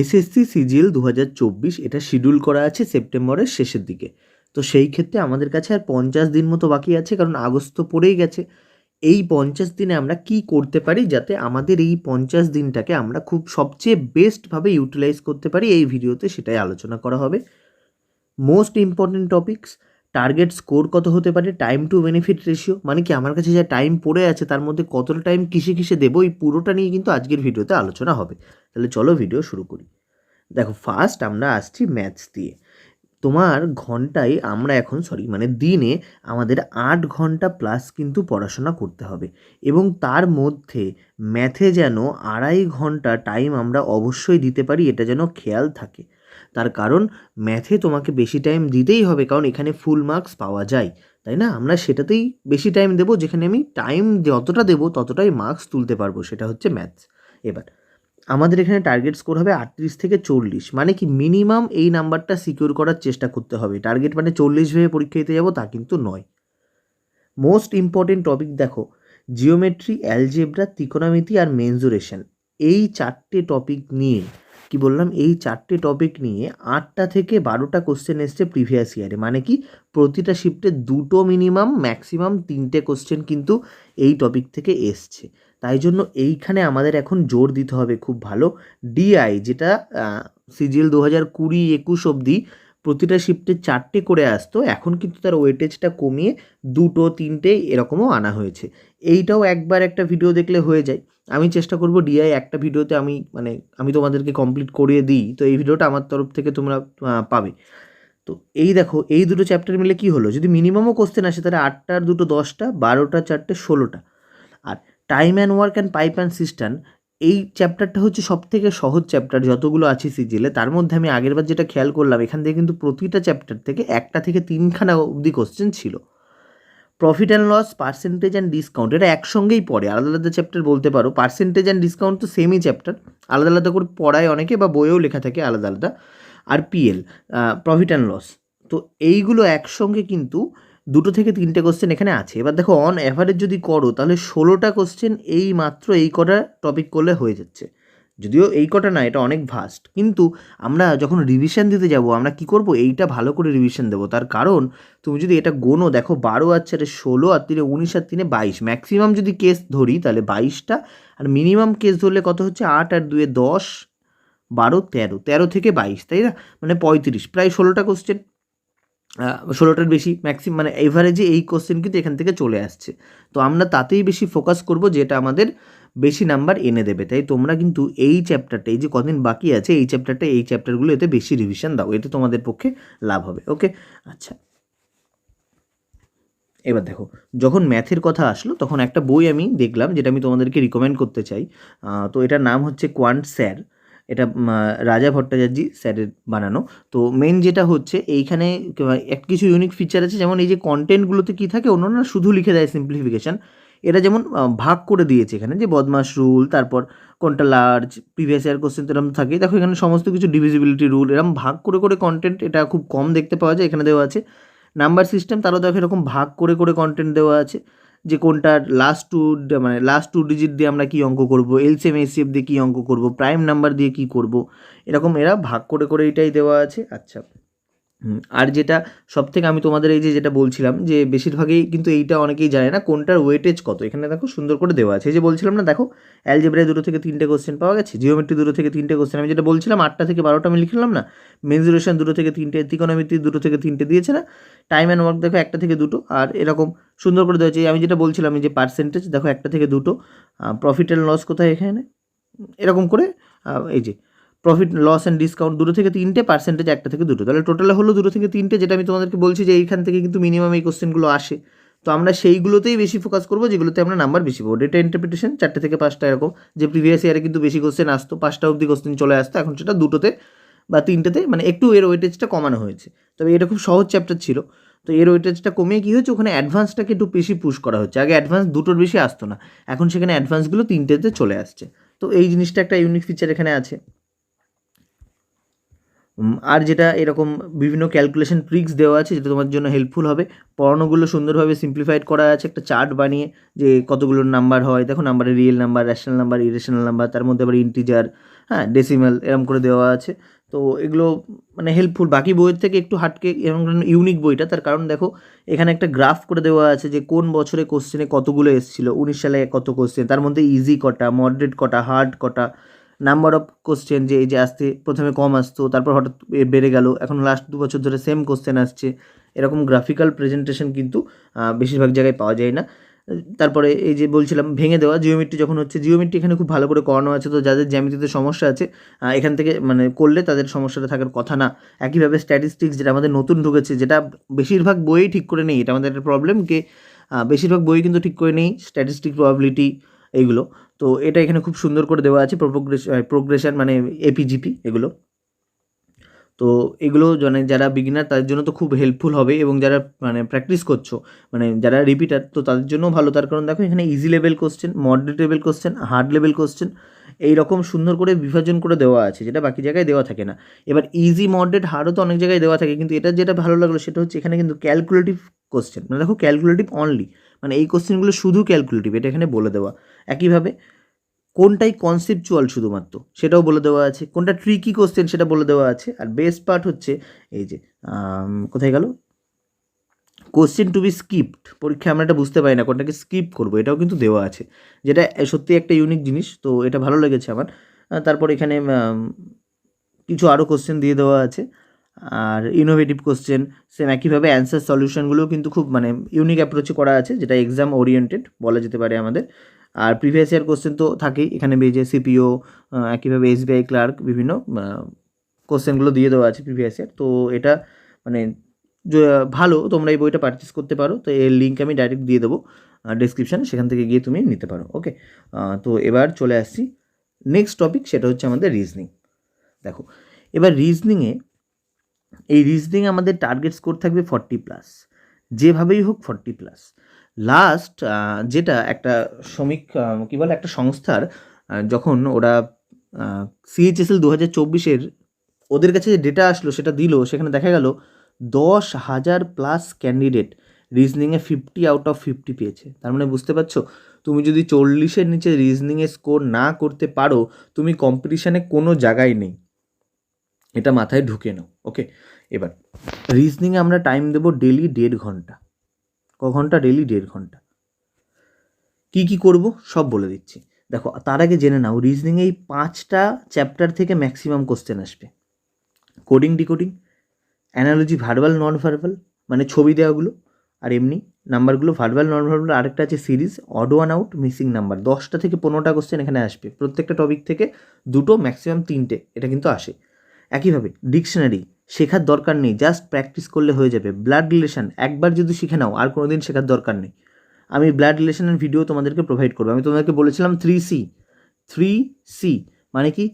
SSC CGL দু হাজার চব্বিশ, এটা শিডিউল করা আছে সেপ্টেম্বরের শেষের দিকে। তো সেই ক্ষেত্রে আমাদের কাছে আর পঞ্চাশ দিন মতো বাকি আছে, কারণ আগস্ট তো পড়েই গেছে। এই পঞ্চাশ দিনে আমরা কি করতে পারি যাতে আমাদের এই পঞ্চাশ দিনটাকে আমরা খুব সবচেয়ে বেস্টভাবে ইউটিলাইজ করতে পারি, এই ভিডিওতে সেটাই আলোচনা করা হবে। Most important topics target score কত হতে পারে টাইম টু বেনিফিট রেশিও মানে কি আমার কাছে যা টাইম পড়ে আছে তার মধ্যে কতটা টাইম কিসে কিসে দেবো, এই পুরোটা নিয়ে কিন্তু আজকের ভিডিওতে আলোচনা হবে। তাহলে চলো ভিডিও শুরু করি। দেখো ফার্স্ট আমরা আসছি ম্যাথস দিয়ে। তোমার ঘন্টায় আমরা এখন সরি মানে দিনে আমাদের আট ঘণ্টা প্লাস কিন্তু পড়াশোনা করতে হবে। এবং তার মধ্যে ম্যাথে যেন আড়াই ঘণ্টা টাইম আমরা অবশ্যই দিতে পারি, এটা যেন খেয়াল থাকে। তার কারণ ম্যাথে তোমাকে বেশি টাইম দিতেই হবে, কারণ এখানে ফুল মার্কস পাওয়া যায়, তাই না? আমরা সেটাতেই বেশি টাইম দেবো, যেখানে আমি টাইম যতটা দেবো ততটাই মার্কস তুলতে পারব, সেটা হচ্ছে ম্যাথস এবার, আমাদের এখানে টার্গেট স্কোর হবে আটত্রিশ থেকে চল্লিশ মানে কি মিনিমাম এই নাম্বারটা সিকিউর করার চেষ্টা করতে হবে। টার্গেট মানে চল্লিশ ভেবে পরীক্ষা দিতে যাব, তা কিন্তু নয়। মোস্ট ইম্পর্টেন্ট টপিক দেখো জিওমেট্রি অ্যালজেব্রা ত্রিকোণমিতি আর মেনজুরেশন এই চারটে টপিক নিয়ে কি বললাম? এই চারটে টপিক নিয়ে আটটা থেকে বারোটা কোশ্চেন এসছে প্রিভিয়াস ইয়ারে মানে কি? প্রতিটা শিফটে দুটো মিনিমাম ম্যাক্সিমাম তিনটে কোশ্চেন কিন্তু এই টপিক থেকে এসছে। তাই জন্য এইখানে আমাদের এখন জোর দিতে হবে খুব ভালো। ডিআই যেটা সিজিএল দু হাজার কুড়ি একুশ অবধি প্রতিটা শিফটে চারটে করে আসতো, এখন কিন্তু তার ওয়েটেজটা কমিয়ে দুটো, তিনটে এরকমও আনা হয়েছে। এইটাও একবার একটা ভিডিও দেখলে হয়ে যায়। আমি চেষ্টা করব ডিআই একটা ভিডিওতে আমি মানে আমি তোমাদেরকে কমপ্লিট করিয়ে দিই, তো এই ভিডিওটা আমার তরফ থেকে তোমরা পাবে। তো এই দেখো, এই দুটো চ্যাপ্টার মিলে কি হলো? যদি মিনিমামও কোশ্চেন আসে, তাহলে আটটার দুটো দশটা, বারোটা, চারটে, ষোলোটা। আর time and work and pipe and cistern এই চ্যাপ্টারটা হচ্ছে সব থেকে সহজ চ্যাপ্টার যতগুলো আছে সিজিএলে তার মধ্যে আমি আগেরবার যেটা খেয়াল করলাম, এখান থেকে কিন্তু প্রতিটা চ্যাপ্টার থেকে একটা থেকে তিনখানা অবধি কোশ্চেন ছিল। Profit and loss percentage and discount এটা একসঙ্গেই পড়ে, আলাদা আলাদা চ্যাপ্টার বলতে পারো। পার্সেন্টেজ অ্যান্ড ডিসকাউন্ট তো সেমই চ্যাপ্টার আলাদা আলাদা করে পড়ায় অনেকে বা বইয়েও লেখা থাকে আলাদা আলাদা। আর পিএল প্রফিট অ্যান্ড লস তো এইগুলো একসঙ্গে কিন্তু দুটো থেকে তিনটে কোশ্চেন এখানে আছে। এবার দেখো অন অ্যাভারেজ যদি করো, তাহলে ষোলোটা কোশ্চেন এই মাত্র এই কটা টপিক করলে হয়ে যাচ্ছে। যদিও এই কটা না, এটা অনেক ভাস্ট কিন্তু আমরা যখন রিভিশন দিতে যাব, আমরা কি করব? এইটা ভালো করে রিভিশন দেবো। তার কারণ, তুমি যদি এটা গোনো, দেখো বারো আর চারে ষোলো, আর তিনে উনিশ, আর তিনে বাইশ। ম্যাক্সিমাম যদি কেস ধরি, তাহলে বাইশটা, আর মিনিমাম কেস ধরলে কত হচ্ছে? আট আর দুয়ে দশ, বারো, তেরো। তেরো থেকে বাইশ, তাই না? মানে পঁয়ত্রিশ। প্রায় ষোলোটা কোশ্চেন ষোলোটার বেশি ম্যাক্সিমাম মানে এভারেজে এই কোশ্চেন কিন্তু এখান থেকে চলে আসছে। তো আমরা তাতেই বেশি ফোকাস করব যেটা আমাদের বেশি নাম্বার এনে দেবে। তাই তোমরা কিন্তু এই চ্যাপ্টারটা এই যে কদিন বাকি আছে, এই চ্যাপ্টারটা এই চ্যাপ্টারগুলো এতে বেশি রিভিশন দাও। এতে তোমাদের পক্ষে লাভ হবে ওকে আচ্ছা। এবার দেখো, যখন ম্যাথের কথা আসলো, তখন একটা বই আমি দেখলাম, যেটা আমি তোমাদেরকে রিকমেন্ড করতে চাই। তো এটার নাম হচ্ছে কোয়ান্ট স্যার এটা রাজা ভট্টাচার্যি স্যারের বানানো। তো মেন যেটা হচ্ছে, এইখানে এক কিছু ইউনিক ফিচার আছে, যেমন এই যে কন্টেন্টগুলোতে কী থাকে অন্যান্য শুধু লিখে দেয় সিম্পলিফিকেশান এটা যেমন ভাগ করে দিয়েছে এখানে, যে বদমাস রুল তারপর কোনটা লার্জ প্রিভিয়াস ইয়ার কোশ্চেন তো এরকম থাকে। দেখো এখানে সমস্ত কিছু ডিভিজিবিলিটি রুল এরকম ভাগ করে করে কন্টেন্ট এটা খুব কম দেখতে পাওয়া যায়, এখানে দেওয়া আছে। নাম্বার সিস্টেম তারও দেখো এরকম ভাগ করে করে কন্টেন্ট দেওয়া আছে। যে কোনটার লাস্ট টু মানে লাস্ট টু ডিজিট দিয়ে আমরা কী অঙ্ক করব এলসিএম এসিএফ দিয়ে কী অঙ্ক করব প্রাইম নাম্বার দিয়ে কী করব, এরকম এরা ভাগ করে করে এটাই দেওয়া আছে। আচ্ছা। আর যেটা সব থেকে আমি তোমাদের এই যে যেটা বলছিলাম যে বেশিরভাগই কিন্তু এইটা অনেকেই জানে না কোনটার ওয়েটেজ কত। এখানে দেখো সুন্দর করে দেওয়া আছে। এই যে বলছিলাম না, দেখো অ্যালজেব্রায় দুটো থেকে তিনটে কোশ্চেন পাওয়া গেছে জিওমেট্রি দুটো থেকে তিনটে কোশ্চেন আমি যেটা বলছিলাম, আটটা থেকে বারোটা আমি লিখলাম না। মেনজুরেশন দুটো থেকে তিনটে ত্রিকোণমিতি দুটো থেকে তিনটে দিয়েছে না। টাইম অ্যান্ড ওয়ার্ক দেখো একটা থেকে দুটো। আর এরকম সুন্দর করে দেওয়া আছে। আমি যেটা বলছিলাম যে পার্সেন্টেজ দেখো একটা থেকে দুটো। প্রফিট অ্যান্ড লস কোথায় এখানে? এরকম করে এই যে প্রফিট লস অ্যান্ড ডিসকাউন্ট দুটো থেকে তিনটে পার্সেন্টেজ একটা থেকে দুটো। তাহলে টোটালে হলো দুটো থেকে তিনটে, যেটা আমি তোমাদেরকে বলছি যে এইখান থেকে কিন্তু মিনিমাম এই কোশ্চেনগুলো আসে। তো আমরা সেইগুলোতেই বেশি ফোকাস করব, যেগুলোতে আমরা নাম্বার বেশি পাবো। ডেটা ইন্টারপ্রিটেশন চারটে থেকে পাঁচটা এরকম। যে প্রিভিয়াস ইয়ারে কিন্তু বেশি কোশ্চেন আসতো, পাঁচটা অবধি কোশ্চেন চলে আসতো, এখন সেটা দুটোতে বা তিনটেতে মানে একটু এর ওয়েটেজটা কমানো হয়েছে। তবে এটা খুব সহজ চ্যাপ্টার ছিল। তো এর ওয়েটেজটা কমিয়ে কী হচ্ছে ওখানে অ্যাডভান্সটাকে একটু বেশি পুশ করা হচ্ছে। আগে অ্যাডভান্স দুটোর বেশি আসতো না। এখন সেখানে অ্যাডভান্সগুলো তিনটেতে চলে আসছে। তো এই জিনিসটা একটা ইউনিক ফিচার এখানে আছে। আর যেটা এরকম বিভিন্ন ক্যালকুলেশন ট্রিক্স দেওয়া আছে, যেটা তোমার জন্য হেল্পফুল হবে। পড়ানোগুলো সুন্দরভাবে সিম্পলিফাইড করা আছে, একটা চার্ট বানিয়ে যে কতগুলো নাম্বার হয়। দেখো নাম্বারে real number rational number irrational number তার মধ্যে আবার ইন্টিজার হ্যাঁ ডেসিমাল এরম করে দেওয়া আছে। তো এগুলো মানে হেল্পফুল বাকি বইয়ের থেকে একটু হাটকে এরকম ইউনিক বইটা, তার কারণ দেখো, এখানে একটা গ্রাফ করে দেওয়া আছে যে কোন বছরে কোশ্চেনে কতগুলো এসেছিল, উনিশ সালে কত কোশ্চেন তার মধ্যে ইজি কটা মডারেট কটা হার্ড কটা নাম্বার অফ কোশ্চেন যে এই যে আসতে প্রথমে কম আসতো, তারপর হঠাৎ বেড়ে গেল, এখন লাস্ট দু বছর ধরে সেম কোশ্চেন আসছে। এরকম গ্রাফিক্যাল প্রেজেন্টেশন কিন্তু বেশিরভাগ জায়গায় পাওয়া যায় না। তারপরে এই যে বলছিলাম, ভেঙে দেওয়া জিওমেট্রি যখন হচ্ছে জিওমেট্রি এখানে খুব ভালো করে করানো আছে তো যাদের জ্যামিতিতে সমস্যা আছে এখান থেকে মানে করলে তাদের সমস্যাটা থাকার কথা না। একইভাবে স্ট্যাটিস্টিক্স যেটা আমাদের নতুন ঢুকেছে, যেটা বেশিরভাগ বইই ঠিক করে নেই, এটা আমাদের একটা প্রবলেম কে বেশিরভাগ বই কিন্তু ঠিক করে নেই স্ট্যাটিস্টিক প্রবাবিলিটি এইগুলো। তো এটা এখানে খুব সুন্দর করে দেওয়া আছে প্রোগ্রেশন মানে এপিজিপি এগুলো। তো এগুলো মানে যারা বিগিনার তাদের জন্য তো খুব হেল্পফুল হবে এবং যারা মানে প্র্যাকটিস করছ মানে যারা রিপিটার তো তাদের জন্য ভালো। তার কারণ দেখো এখানে easy level question moderate level question hard level question এইরকম সুন্দর করে বিভাজন করে দেওয়া আছে, যেটা বাকি জায়গায় দেওয়া থাকে না। এবার ইজি মডারেট হার্ডও তো অনেক জায়গায় দেওয়া থাকে, কিন্তু এটা যেটা ভালো লাগল সেটা হচ্ছে এখানে কিন্তু ক্যালকুলেটিভ কোশ্চেন মানে দেখো ক্যালকুলেটিভ অনলি মানে এই কোশ্চেনগুলো শুধু ক্যালকুলেটিভ এটা এখানে বলে দেওয়া। একইভাবে কোনটাই কনসেপচুয়াল শুধুমাত্র? সেটাও বলে দেওয়া আছে। কোনটা ট্রিকি কোশ্চেন সেটা বলে দেওয়া আছে। আর বেস্ট পার্ট হচ্ছে এই যে কোথায় গেল? কোশ্চেন টু বি স্কিপড পরীক্ষায় আমরা এটা বুঝতে পারি না, কোনটাকে স্কিপ করব, এটাও কিন্তু দেওয়া আছে। যেটা সত্যি একটা ইউনিক জিনিস, তো এটা ভালো লেগেছে আমার। তারপর এখানে কিছু আরও কোশ্চেন দিয়ে দেওয়া আছে। আর ইনোভেটিভ কোশ্চেন সেম একইভাবে অ্যান্সার সলিউশনগুলোও কিন্তু খুব মানে ইউনিক অ্যাপ্রোচে করা আছে, যেটা এক্সাম ওরিয়েন্টেড বলা যেতে পারে আমাদের। আর প্রিভিয়াস ইয়ার কোশ্চেন তো থাকেই, এখানে বেজে সিপিও একইভাবে এসবিআই ক্লার্ক বিভিন্ন কোশ্চেনগুলো দিয়ে দেওয়া আছে প্রিভিয়াস ইয়ার তো এটা মানে ভালো, তোমরা এই বইটা পারচেস করতে পারো, তো এর লিঙ্ক আমি ডাইরেক্ট দিয়ে দেবো ডিসক্রিপশানে সেখান থেকে গিয়ে তুমি নিতে পারো ওকে তো এবার চলে আসছি নেক্সট টপিক সেটা হচ্ছে আমাদের রিজনিং দেখো, এবার রিজনিংয়ে এই রিজনিং আমাদের টার্গেট স্কোর থাকবে ফর্টি প্লাস যেভাবেই হোক ফর্টি প্লাস লাস্ট যেটা একটা শ্রমিক কী বলে, একটা সংস্থার যখন ওরা সিএইচএসএল দু হাজার চব্বিশের ওদের কাছে যে ডেটা আসলো, সেটা দিল, সেখানে দেখা গেল দশ হাজার প্লাস ক্যান্ডিডেট রিজনিংয়ে ফিফটি আউট অফ ফিফটি পেয়েছে। তার মানে বুঝতে পারছ? তুমি যদি চল্লিশের নিচে রিজনিংয়ে স্কোর না করতে পারো, তুমি কম্পিটিশানে কোনো জায়গায় নেই। এটা মাথায় ঢুকে নাও ওকে এবার রিজনিংয়ে আমরা টাইম দেবো ডেলি দেড় ঘণ্টা। ক ঘণ্টা ডেলি দেড় ঘণ্টা। কি কি করব? সব বলে দিচ্ছি। দেখো, তার আগে জেনে নাও রিজনিংয়ে এই পাঁচটা চ্যাপ্টার থেকে ম্যাক্সিমাম কোশ্চেন আসবে। Coding decoding analogy verbal non verbal মানে ছবি দেওয়াগুলো, আর এমনি নাম্বারগুলো ভার্বাল নন ভার্বাল আরেকটা আছে series odd one out missing number দশটা থেকে পনেরোটা কোশ্চেন এখানে আসবে। প্রত্যেকটা টপিক থেকে দুটো ম্যাক্সিমাম তিনটে, এটা কিন্তু আসে। একইভাবে ডিকশনারি শেখার দরকার নেই জাস্ট প্র্যাকটিস করলে হয়ে যাবে। ব্লাড রিলেশন একবার যদি শিখে নাও, আর কোনো দিন শেখার দরকার নেই। আমি ব্লাড রিলেশনের ভিডিও তোমাদেরকে প্রোভাইড করব। আমি তোমাদেরকে বলেছিলাম থ্রি সি থ্রি সি মানে কি?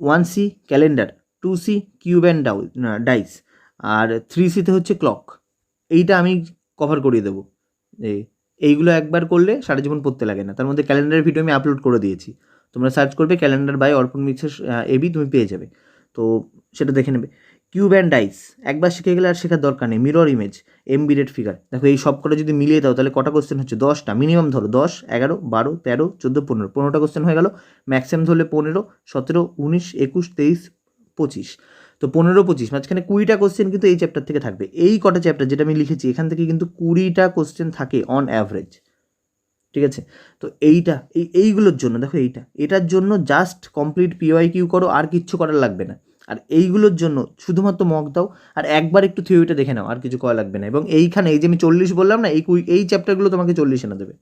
One C calendar two C cube and Dow dice আর থ্রি সিতে হচ্ছে ক্লক এইটা আমি কভার করিয়ে দেবো। এই, এইগুলো একবার করলে সারা জীবন পড়তে লাগে না। তার মধ্যে ক্যালেন্ডারের ভিডিও আমি আপলোড করে দিয়েছি। তোমরা সার্চ করবে ক্যালেন্ডার বাই অর্পণ মিক্সের এবি তুমি পেয়ে যাবে। তো সেটা দেখে নেবে। কিউব অ্যান্ড ডাইস একবার শিখে গেলে আর শেখার দরকার নেই মিরর ইমেজ এমবিডেড ফিগার দেখো এই সব কটা যদি মিলিয়ে দাও, তাহলে কটা কোশ্চেন হচ্ছে? দশটা। মিনিমাম ধরো, দশ, এগারো, বারো, তেরো, চোদ্দ, পনেরো। পনেরোটা কোশ্চেন হয়ে গেল। ম্যাক্সিমাম ধরলে পনেরো, সতেরো, উনিশ, একুশ, তেইশ, পঁচিশ। তো পনেরো, পঁচিশ, মাঝখানে কুড়িটা কোশ্চেন কিন্তু এই চ্যাপ্টার থেকে থাকবে। এই কটা চ্যাপ্টার যেটা আমি লিখেছি, এখান থেকে কিন্তু কুড়িটা কোশ্চেন থাকে অন অ্যাভারেজ ঠিক আছে? তো এইটা, এই, এইগুলোর জন্য, দেখো এইটা। এটার জন্য জাস্ট কমপ্লিট পিওয়াই কিউ করো, আর কিচ্ছু করার লাগবে না। আর এইগুলোর জন্য শুধুমাত্র মক দাও, আর একবার একটু থিওরিটা দেখে নাও, আর কিছু করা লাগবে না। এবং এইখানে এই যে আমি চল্লিশ বললাম না, এই এই চ্যাপ্টারগুলো তোমাকে চল্লিশ এনে দেবে।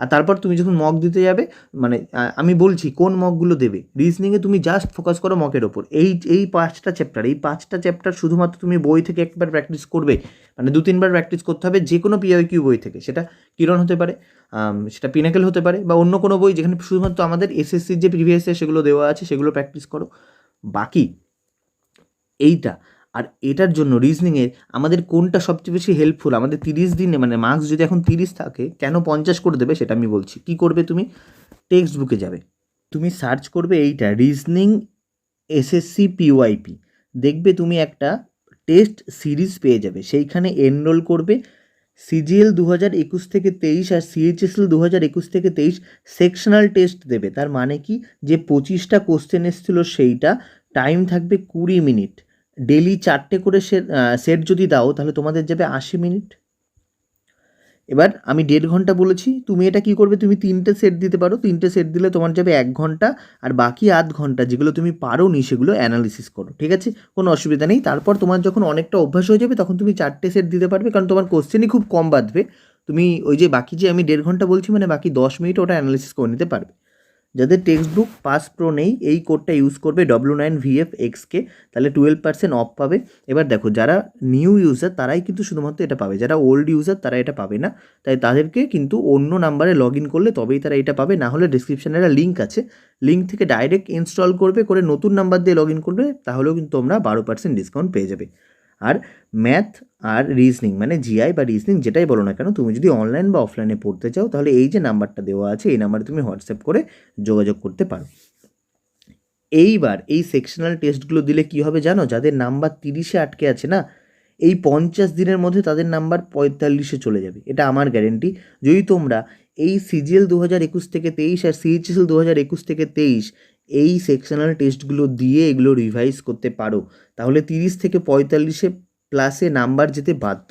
আর তারপর তুমি যখন মক দিতে যাবে মানে আমি বলছি কোন মকগুলো দেবে? রিজনিংয়ে তুমি জাস্ট ফোকাস করো মকের ওপর। এই এই পাঁচটা চ্যাপ্টার এই পাঁচটা চ্যাপ্টার শুধুমাত্র তুমি বই থেকে একবার প্র্যাকটিস করবে। মানে দু, তিনবার প্র্যাকটিস করতে হবে যে কোনো পিআই কিউ বই থেকে। সেটা কিরণ হতে পারে সেটা পিনাকেল হতে পারে, বা অন্য কোনো বই যেখানে শুধুমাত্র আমাদের এসএসসির যে প্রিভিয়াস সেগুলো দেওয়া আছে, সেগুলো প্র্যাকটিস করো। বাকি এইটা। আর এটার জন্য রিজনিংয়ে আমাদের কোনটা সবচেয়ে বেশি হেল্পফুল আমাদের তিরিশ দিনে মানে মার্কস যদি এখন তিরিশ থাকে, কেন পঞ্চাশ করে দেবে সেটা আমি বলছি। কি করবে তুমি? টেক্সট বুকে যাবে। তুমি সার্চ করবে এইটা রিজনিং এসএসসি পিওআইপি দেখবে তুমি একটা টেস্ট সিরিজ পেয়ে যাবে। সেইখানে এনরোল করবে সিজিএল দু হাজার একুশ থেকে তেইশ আর সিএইচএসএল দু হাজার একুশ থেকে তেইশ সেকশনাল টেস্ট দেবে। তার মানে কি? যে পঁচিশটা কোশ্চেন এসেছিল সেইটা টাইম থাকবে কুড়ি মিনিট। ডেলি চারটে করে সেট যদি দাও, তাহলে তোমাদের যাবে আশি মিনিট। এবার আমি দেড় ঘণ্টা বলেছি, তুমি এটা কি করবে? তুমি তিনটে সেট দিতে পারো। তিনটে সেট দিলে তোমার যাবে এক ঘণ্টা, আর বাকি আধ ঘণ্টা যেগুলো তুমি পারো নি সেগুলো অ্যানালিসিস করো, ঠিক আছে? কোনো অসুবিধা নেই। তারপর তোমার যখন অনেকটা অভ্যাস হয়ে যাবে, তখন তুমি চারটে সেট দিতে পারবে, কারণ তোমার কোশ্চেনই খুব কম বাঁধবে। তুমি ওই যে বাকি যে আমি দেড় ঘণ্টা বলছি মানে বাকি দশ মিনিট ওটা অ্যানালিসিস করে নিতে পারবে। যাদের টেক্সট বুক পাস প্রো নেই, এই কোডটা ইউজ করবে ডব্লিউ নাইন ভিএফ এক্সকে তাহলে টুয়েলভ পার্সেন্ট অফ পাবে। এবার দেখো, যারা নিউ ইউজার তারাই কিন্তু শুধুমাত্র এটা পাবে। যারা ওল্ড ইউজার তারা এটা পাবে না। তাই তাদেরকে কিন্তু অন্য নাম্বারে লগ ইন করলে তবেই তারা এটা পাবে। না হলে ডিসক্রিপশানে একটা লিঙ্ক আছে। লিঙ্ক থেকে ডাইরেক্ট ইনস্টল করবে, করে নতুন নাম্বার দিয়ে লগ ইন করবে, তাহলেও কিন্তু তোমরা বারো পার্সেন্ট ডিসকাউন্ট পেয়ে যাবে। আর ম্যাথ আর রিজনিং মানে জিআই বা রিজনিং যেটাই বলো না কেন, তুমি যদি অনলাইন বা অফলাইনে পড়তে চাও, তাহলে এই যে নাম্বারটা দেওয়া আছে, এই নাম্বারে তুমি হোয়াটসঅ্যাপ করে যোগাযোগ করতে পারো। এইবার এই সেকশনাল টেস্টগুলো দিলে কি হবে জানো? যাদের নাম্বার তিরিশে আটকে আছে না, এই পঞ্চাশ দিনের মধ্যে তাদের নাম্বার পঁয়তাল্লিশে চলে যাবে। এটা আমার গ্যারেন্টি যদি তোমরা এই সিজিএল দু হাজার একুশ থেকে তেইশ আর সিএইচএসএল দু হাজার একুশ থেকে তেইশ এই সেকশনাল টেস্টগুলো দিয়ে এগুলো রিভাইজ করতে পারো। তাহলে তিরিশ থেকে পঁয়তাল্লিশে প্লাসে নাম্বার যেতে বাধ্য।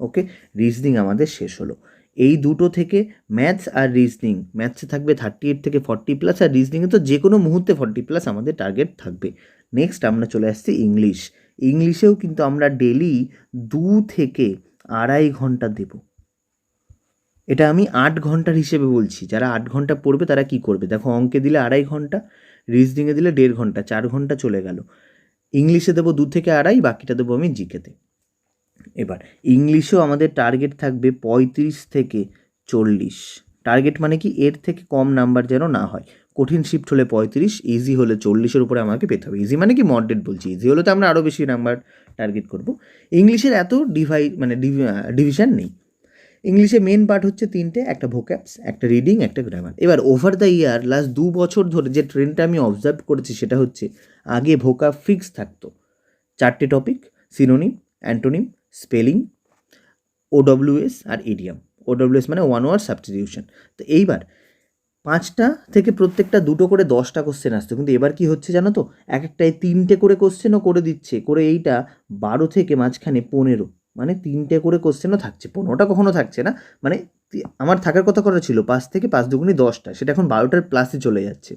ওকে রিজনিং আমাদের শেষ হলো। এই দুটো থেকে ম্যাথস আর রিজনিং ম্যাথসে থাকবে থার্টি এইট থেকে ফর্টি প্লাস আর রিজনিংয়ে তো যে কোনো মুহূর্তে ফর্টি প্লাস আমাদের টার্গেট থাকবে। নেক্সট আমরা চলে আসছি ইংলিশ ইংলিশেও কিন্তু আমরা ডেলি দু থেকে আড়াই ঘণ্টা দেব। এটা আমি আট ঘণ্টার হিসেবে বলছি। যারা আট ঘণ্টা পড়বে তারা কি করবে? দেখো অঙ্কে দিলে আড়াই ঘণ্টা রিজনিংয়ে দিলে দেড় ঘণ্টা, চার ঘণ্টা চলে গেল। ইংলিশে দেবো দু থেকে আড়াই, বাকিটা দেবো আমি জিকেতে। এবার, ইংলিশেও আমাদের টার্গেট থাকবে পঁয়ত্রিশ থেকে চল্লিশ। টার্গেট মানে কি? এর থেকে কম নাম্বার যেন না হয়। কঠিন শিফট হলে পঁয়ত্রিশ ইজি হলে চল্লিশের উপরে আমাকে পেতে হবে। ইজি মানে কি? মডারেট বলছি। ইজি হলে তো আমরা আরও বেশি নাম্বার টার্গেট করব। ইংলিশের এত ডিভাই মানে ডিভিশন নেই। ইংলিশে মেন পার্ট হচ্ছে তিনটে, একটা ভোক্যাপস একটা রিডিং একটা গ্রামার এবার ওভার দ্য ইয়ার লাস্ট দু বছর ধরে যে ট্রেন্ডটা আমি অবজার্ভ করেছি সেটা হচ্ছে আগে ভোকা ফিক্স থাকতো। চারটে topic synonym antonym spelling OWS আর ইডিয়াম ওডব্লিউএস মানে ওয়ান ওয়ার সাবস্টিটিউশন তো এইবার পাঁচটা থেকে প্রত্যেকটা দুটো করে দশটা কোশ্চেন আসতো। কিন্তু এবার কি হচ্ছে জানো তো? এক একটাই তিনটে করে কোশ্চেনও করে দিচ্ছে। করে এইটা বারো থেকে মাঝখানে পনেরো। মানে তিনটে করে কোশ্চেনও থাকছে, পনেরোটা কখনো থাকছে না। মানে আমার থাকার কথা করা ছিল, পাঁচ থেকে পাঁচ দুগুনি দশটা, সেটা এখন বারোটার প্লাসে চলে যাচ্ছে।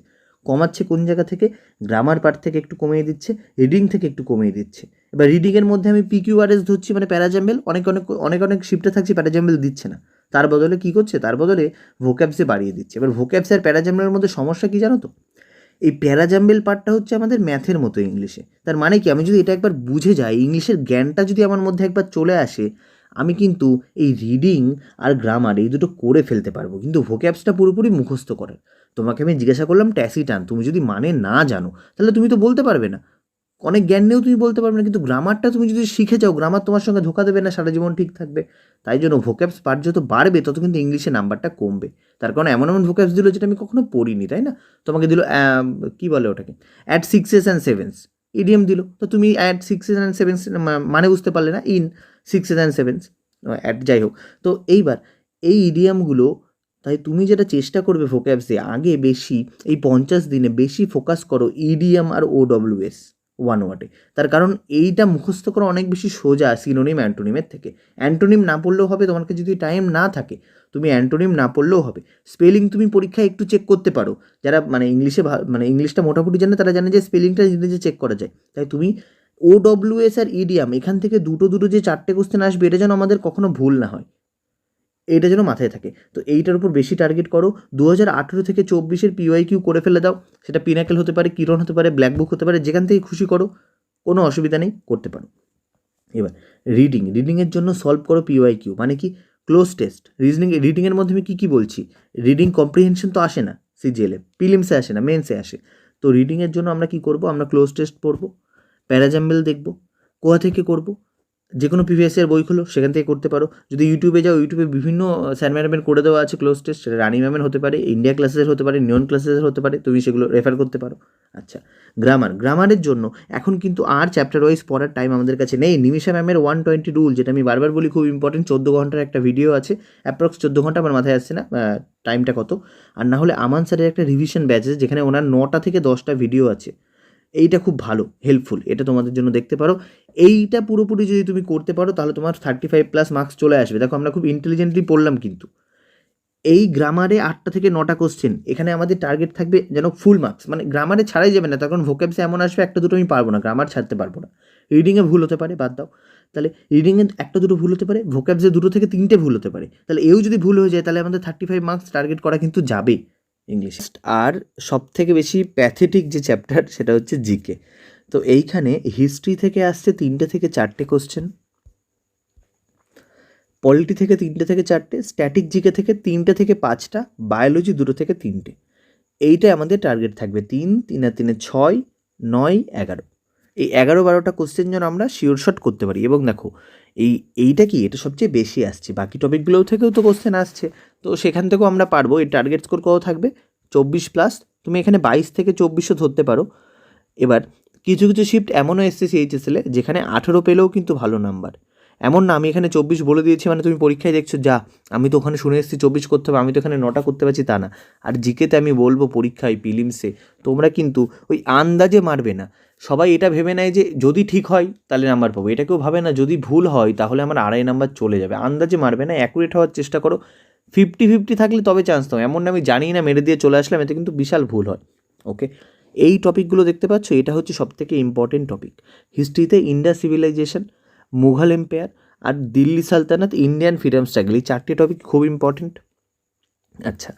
কমাচ্ছে কোন জায়গা থেকে? গ্রামার পার্ট থেকে একটু কমিয়ে দিচ্ছে রিডিং থেকে একটু কমিয়ে দিচ্ছে। এবার রিডিংয়ের মধ্যে আমি পিকিউআরএস ধরছি মানে প্যারাজাম্বেল অনেক অনেক অনেক অনেক শিফটে থাকছি প্যারাজাম্বেল দিচ্ছে না। তার বদলে কী করছে? তার বদলে ভোক্যাবসে বাড়িয়ে দিচ্ছে। এবার ভোক্যাবস আর প্যারাজাম্বেলের মধ্যে সমস্যা কী জানো তো? এই প্যারাজাম্বেল পার্টটা হচ্ছে আমাদের ম্যাথের মতো ইংলিশে। তার মানে কি? আমি যদি এটা একবার বুঝে যাই, ইংলিশের জ্ঞানটা যদি আমার মধ্যে একবার চলে আসে, আমি কিন্তু এই রিডিং আর গ্রামার এই দুটো করে ফেলতে পারব। কিন্তু ভোক্যাবসটা পুরোপুরি মুখস্থ করে তোমাকে আমি জিজ্ঞাসা করলাম ট্যাসিটান, তুমি যদি মানে না জানো, তাহলে তুমি তো বলতে পারবে না। অনেক জ্ঞান নিয়েও তুমি বলতে পারবে না, কিন্তু গ্রামারটা তুমি যদি শিখে যাও, গ্রামার তোমার সঙ্গে ধোকা দেবে না, সারা জীবন ঠিক থাকবে। তাই জন্য ভোক্যাবস পার্ট যত বাড়বে, তত কিন্তু ইংলিশে নাম্বারটা কমবে। তার কারণে এমন এমন ভোক্যাবস দিল যেটা আমি কখনো পড়িনি, তাই না? তোমাকে দিল কী বলে ওটাকে? At sixes and sevens EDM দিল। তো তুমি অ্যাট সিক্সেস অ্যান্ড সেভেন্স মানে বুঝতে পারলে না in sixes and sevens at যাই হোক। তো এইবার এই ইডিয়ামগুলো তাই তুমি যেটা চেষ্টা করবে ভোক্যাবসে আগে বেশি, এই পঞ্চাশ দিনে বেশি ফোকাস করো ইডিএম আর ও ডব্লিউএস ওয়ান ওয়ার্ডে। তার কারণ এইটা মুখস্থ করা অনেক বেশি সোজা সিনোনিম অ্যান্টোনিমের থেকে। অ্যান্টোনিম না পড়লেও হবে, তোমাকে যদি টাইম না থাকে, তুমি অ্যান্টোনিম না পড়লেও হবে। স্পেলিং তুমি পরীক্ষায় একটু চেক করতে পারো। যারা মানে ইংলিশে মানে ইংলিশটা মোটামুটি জানে, তারা জানে যে স্পেলিংটা ইংরেজি চেক করা যায়। তাই তুমি ও ডব্লিউএস আর ইডিয়াম এখান থেকে দুটো দুটো যে চারটে কোশ্চেন আসবে, এটা যেন আমাদের কখনো ভুল না হয়। এইটা যেন মাথায় থাকে। তো এইটার উপর বেশি টার্গেট করো। দু হাজার আঠেরো থেকে চব্বিশের পিওয়াই কিউ করে ফেলে দাও। সেটা পিনাকেল হতে পারে কিরণ হতে পারে ব্ল্যাক বুক হতে পারে, যেখান থেকে খুশি করো, কোনো অসুবিধা নেই, করতে পারো। এবার রিডিং রিডিংয়ের জন্য সলভ করো পিওয়াই কিউ মানে কি? ক্লোজ টেস্ট রিজনিং রিডিংয়ের মধ্যে আমি কী কী বলছি? রিডিং কম্প্রিহেনশন তো আসে না সিজিএলে পিলিমসে আসে না মেন্সে আসে। তো রিডিংয়ের জন্য আমরা কি করব? আমরা ক্লোজ টেস্ট পড়ব প্যারাজাম্বেল দেখব, কোথা থেকে করব? যে কোনো প্রিভিয়াস ইয়ার বই খোলো, সেখান থেকে করতে পারো। যদি ইউটিউবে যাও ইউটিউবে বিভিন্ন স্যার ম্যাডামের করে দেওয়া আছে ক্লোজ টেস্ট সেটা রানি ম্যামের হতে পারে ইন্ডিয়া ক্লাসেসের হতে পারে নিয়ন ক্লাসেসের হতে পারে, তুমি সেগুলো রেফার করতে পারো। আচ্ছা গ্রামার গ্রামারের জন্য এখন কিন্তু আর চ্যাপ্টার ওয়াইজ পড়ার টাইম আমাদের কাছে নেই। নিমিষা ম্যামের ওয়ান টোয়েন্টি রুল যেটা আমি বারবার বলি, খুব ইম্পর্টেন্ট চোদ্দ ঘণ্টার একটা ভিডিও আছে। অ্যাপ্রক্স চোদ্দ ঘণ্টা আমার মাথায় আসছে না টাইমটা কত। আর না হলে আমান স্যারের একটা রিভিশন ব্যাচ আছে, যেখানে ওনার নটা থেকে দশটা ভিডিও আছে। এইটা খুব ভালো হেল্পফুল এটা তোমাদের জন্য দেখতে পারো। এইটা পুরোপুরি যদি তুমি করতে পারো, তাহলে তোমার থার্টি ফাইভ প্লাস মার্কস চলে আসবে। দেখো আমরা খুব ইন্টেলিজেন্টলি পড়লাম কিন্তু। এই গ্রামারে আটটা থেকে নটা কোশ্চেন এখানে আমাদের টার্গেট থাকবে যেন ফুল মার্কস মানে গ্রামারে ছাড়াই যাবে না তখন ভোকেবসে এমন আসবে, একটা দুটো আমি পারব না গ্রামার ছাড়তে পারব না। রিডিংয়ে ভুল হতে পারে, বাদ দাও। তাহলে রিডিংয়ে একটা দুটো ভুল হতে পারে ভোকেবসে দুটো থেকে তিনটে ভুল হতে পারে। তাহলে এও যদি ভুল হয়ে যায়, তাহলে আমাদের থার্টি ফাইভ মার্কস টার্গেট করা কিন্তু যাবে। ইংলিশ আর সব থেকে বেশি প্যাথেটিক যে চ্যাপ্টার সেটা হচ্ছে জিকে তো এইখানে হিস্ট্রি থেকে আসছে তিনটে থেকে চারটে কোশ্চেন পলিটি থেকে তিনটে থেকে চারটে স্ট্যাটিক জিকে থেকে তিনটে থেকে পাঁচটা বায়োলজি দুটো থেকে তিনটে। এইটাই আমাদের টার্গেট থাকবে তিন তিন আর তিনে ছয়, নয়, এগারো। এই এগারো বারোটা কোশ্চেন যেন আমরা শিওর শট করতে পারি। এবং দেখো এই, এইটা কি? এটা সবচেয়ে বেশি আসছে। বাকি টপিকগুলোও থেকেও তো কোশ্চেন আসছে। তো সেখান থেকেও আমরা পারব। এই টার্গেট স্কোর কত থাকবে? চব্বিশ প্লাস তুমি এখানে বাইশ থেকে চব্বিশও ধরতে পারো। এবার, কিছু কিছু শিফট এমনও এসছে সিএইচএসএলে যেখানে আঠেরো পেলেও কিন্তু ভালো নাম্বার এমন না, আমি এখানে চব্বিশ বলে দিয়েছি মানে তুমি পরীক্ষায় দেখছ, যা, আমি তো ওখানে শুনে এসেছি, চব্বিশ করতে হবে, আমি তো এখানে নটা করতে পারছি, তা না। আর জিকেতে আমি বলব পরীক্ষায় পিলিমসে তোমরা কিন্তু ওই আন্দাজে মারবে না। সবাই এটা ভেবে নেয় যে যদি ঠিক হয়, তাহলে নাম্বার পাবো। এটা কেউ ভাবে না, যদি ভুল হয়, তাহলে আমার আড়াই নাম্বার চলে যাবে। আন্দাজে মারবে না অ্যাকুরেট হওয়ার চেষ্টা করো। ফিফটি ফিফটি থাকলে তবে চান্স দাও। এমন না, আমি জানি না, মেরে দিয়ে চলে আসলাম, এতে কিন্তু বিশাল ভুল হয়। ওকে এই টপিকগুলো দেখতে পাচ্ছ? এটা হচ্ছে সবথেকে ইম্পর্টেন্ট টপিক হিস্ট্রিতে ইন্ডিয়া সিভিলাইজেশন মুঘল এম্পায়ার আর দিল্লি সালতানাত ইন্ডিয়ান ফ্রিডম স্ট্রাগল এই চারটে টপিক খুব ইম্পর্টেন্ট আচ্ছা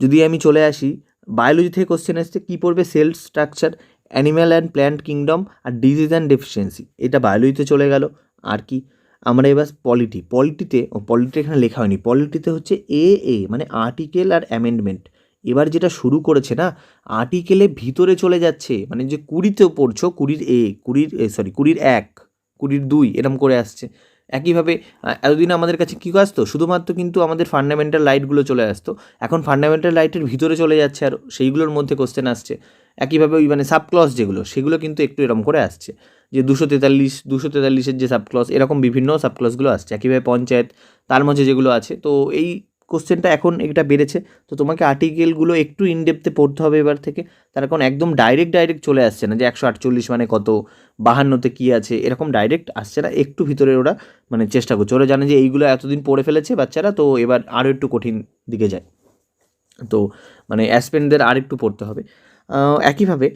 যদি আমি চলে আসি বায়োলজি থেকে কোশ্চেন আসছে, কী পড়বে cell structure animal and plant kingdom R disease and deficiency এটা বায়োলজিতে চলে গেল। আর কি? আমরা এবার পলিটি পলিটিতে ও পলিটি এখানে লেখা হয়নি। পলিটিতে হচ্ছে এ এ মানে আর্টিকেল আর অ্যামেন্ডমেন্ট এবার যেটা শুরু করেছে না আর্টিকেলে ভিতরে চলে যাচ্ছে মানে যে কুড়িতেও পড়ছো, কুড়ির এ কুড়ির সরি কুড়ির এক, কুড়ির দুই, এরম করে আসছে। একইভাবে এতদিন আমাদের কাছে কী আসতো? শুধুমাত্র কিন্তু আমাদের ফান্ডামেন্টাল লাইটগুলো চলে আসতো। এখন ফান্ডামেন্টাল লাইটের ভিতরে চলে যাচ্ছে আর সেইগুলোর মধ্যে কোশ্চেন আসছে। একইভাবে ওই মানে সাবক্লস যেগুলো, সেগুলো কিন্তু একটু এরম করে আসছে। যে দুশো তেতাল্লিশ, দুশো তেতাল্লিশের যে সাবক্লস এরকম বিভিন্ন সাবক্লসগুলো আসছে। একইভাবে পঞ্চায়েত, তার মধ্যে যেগুলো আছে। তো এই কোশ্চেনটা এখন এটা বেড়েছে। তো তোমাকে আর্টিকেলগুলো একটু ইনডেপথে পড়তে হবে এবার থেকে। তার কারণ একদম ডাইরেক্ট ডাইরেক্ট চলে আসছে না যে একশো আটচল্লিশ মানে কত, বাহান্নতে কী আছে, এরকম ডাইরেক্ট আসছে না। একটু ভিতরে ওরা মানে চেষ্টা করছে। ওরা জানে যে এইগুলো এতদিন পড়ে ফেলেছে বাচ্চারা, তো এবার আরও একটু কঠিন দিকে যায়। তো মানে অ্যাসপেন্ডদের আর একটু পড়তে হবে। একইভাবে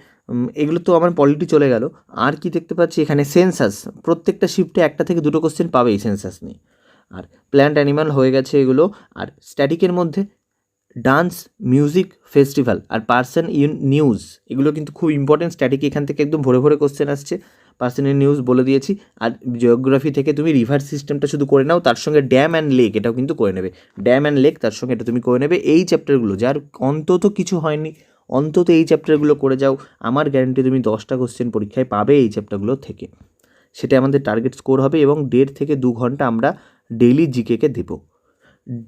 এগুলো তো আমার পলিটি চলে গেল। আর কি দেখতে পাচ্ছি এখানে সেন্সাস প্রত্যেকটা শিফটে একটা থেকে দুটো কোশ্চেন পাবেই সেন্সাস নিয়ে। আর প্ল্যান্ট অ্যানিমাল হয়ে গেছে এগুলো। আর স্ট্যাটিকের মধ্যে ডান্স মিউজিক ফেস্টিভ্যাল আর পার্সন ইন নিউজ এগুলো কিন্তু খুব ইম্পর্টেন্ট স্ট্যাটিক এখান থেকে একদম ভরে ভরে কোশ্চেন আসছে পার্সন ইন নিউজ বলে দিয়েছি। আর জিওগ্রাফি থেকে তুমি রিভার সিস্টেমটা শুধু করে নাও, তার সঙ্গে ড্যাম অ্যান্ড লেক এটাও কিন্তু করে নেবে। ড্যাম অ্যান্ড লেক তার সঙ্গে এটা তুমি করে নেবে। এই চ্যাপ্টারগুলো যার অন্তত কিছু হয়নি, অন্তত এই চ্যাপ্টারগুলো করে যাও। আমার গ্যারান্টি তুমি দশটা কোশ্চেন পরীক্ষায় পাবে এই চ্যাপ্টারগুলো থেকে। সেটা আমাদের টার্গেট স্কোর হবে এবং দেড় থেকে দু ঘণ্টা আমরা ডেইলি জিকেকে দেবো।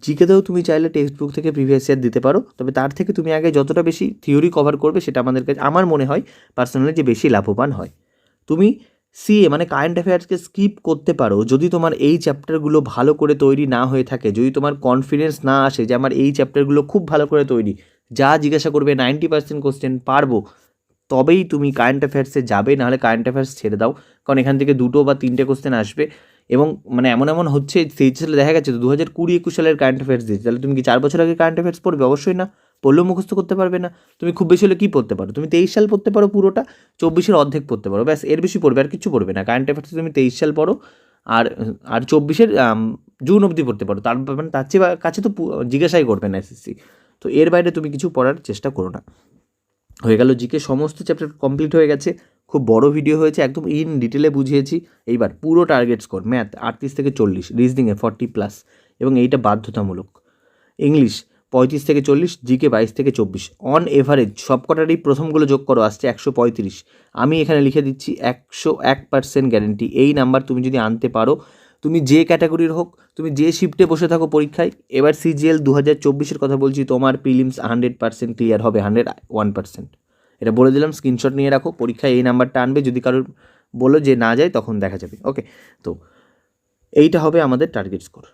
জিকেতেও তুমি চাইলে টেক্সট বুক থেকে প্রিভিয়াস ইয়ার দিতে পারো, তবে তার থেকে তুমি আগে যতটা বেশি থিওরি কভার করবে সেটা আমাদের কাছে, আমার মনে হয় পার্সোনালি যে বেশি লাভবান হয়। তুমি সিএ মানে কারেন্ট অ্যাফেয়ার্সকে স্কিপ করতে পারো, যদি তোমার এই চ্যাপ্টারগুলো ভালো করে তৈরি না হয়ে থাকে, যদি তোমার কনফিডেন্স না আসে যে আমার এই চ্যাপ্টারগুলো খুব ভালো করে তৈরি, যা জিজ্ঞাসা করবে নাইনটি পার্সেন্ট কোশ্চেন পারব তবেই তুমি কারেন্ট অ্যাফেয়ার্সে যাবে, নাহলে কারেন্ট অ্যাফেয়ার্স ছেড়ে দাও। কারণ এখান থেকে দুটো বা তিনটে কোশ্চেন আসবে। এবং মানে এমন এমন হচ্ছে, সেই সালে দেখা গেছে তো দু হাজার কুড়ি, একুশ সালের কারেন্ট অ্যাফেয়ার্স দিয়েছে। তাহলে তুমি কি চার বছর আগে কারেন্ট অ্যাফেয়ার্স পড়বে? অবশ্যই না। পড়লেও মুখস্থ করতে পারবে না। তুমি খুব বেশি হলে কী পড়তে পারো? তুমি তেইশ সাল পড়তে পারো পুরোটা, চব্বিশের অর্ধেক পড়তে পারো। ব্যাস, এর বেশি পড়বে, আর কিছু পড়বে না। কারেন্ট অ্যাফেয়ার্সে তুমি তেইশ সাল পড়ো, আর আর চব্বিশের জুন অবধি পড়তে পারো। তার মানে তার চেয়ে কাছে তো জিজ্ঞাসাই করবে না এসএসসি তো এর বাইরে তুমি কিছু পড়ার চেষ্টা করো না। হয়ে গেল জিকে, সমস্ত চ্যাপ্টার কমপ্লিট হয়ে গেছে। খুব বড় ভিডিও হয়েছে, একদম ইন ডিটেলে বুঝিয়েছি। এইবার পুরো টার্গেট স্কোর ম্যাথ আটত্রিশ থেকে চল্লিশ রিজনিংয়ে ফর্টি প্লাস এবং এইটা বাধ্যতামূলক। ইংলিশ পঁয়ত্রিশ থেকে চল্লিশ, জিকে বাইশ থেকে চব্বিশ। অন এভারেজ সবকটারই প্রথমগুলো যোগ করো, আসছে একশো পঁয়ত্রিশ। আমি এখানে লিখে দিচ্ছি একশো এক পার্সেন্ট গ্যারেন্টি এই নাম্বার তুমি যদি আনতে পারো, তুমি যে ক্যাটাগরির হোক তুমি যে শিফটে বসে থাকো পরীক্ষায়, এবার সিজিএল দু হাজার চব্বিশের কথা বলছি, তোমার প্রিলিমস হান্ড্রেড পার্সেন্ট ক্লিয়ার হবে হান্ড্রেড ওয়ান পার্সেন্ট এটা বলে দিলাম স্ক্রিনশট নিয়ে রাখো, পরীক্ষায় এই নাম্বারটা আনবে, যদি কারোর বলো যে না যায়, তখন দেখা যাবে ওকে তো এইটা হবে আমাদের টার্গেট স্কোর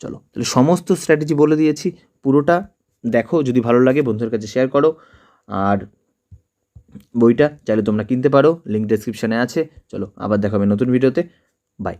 চলো, তাহলে সমস্ত স্ট্র্যাটেজি বলে দিয়েছি, পুরোটা দেখো, যদি ভালো লাগে বন্ধুর কাছে শেয়ার করো, আর বইটা চাইলে তোমরা কিনতে পারো লিঙ্ক ডেসক্রিপশানে আছে। চলো, আবার দেখা হবে নতুন ভিডিওতে বাই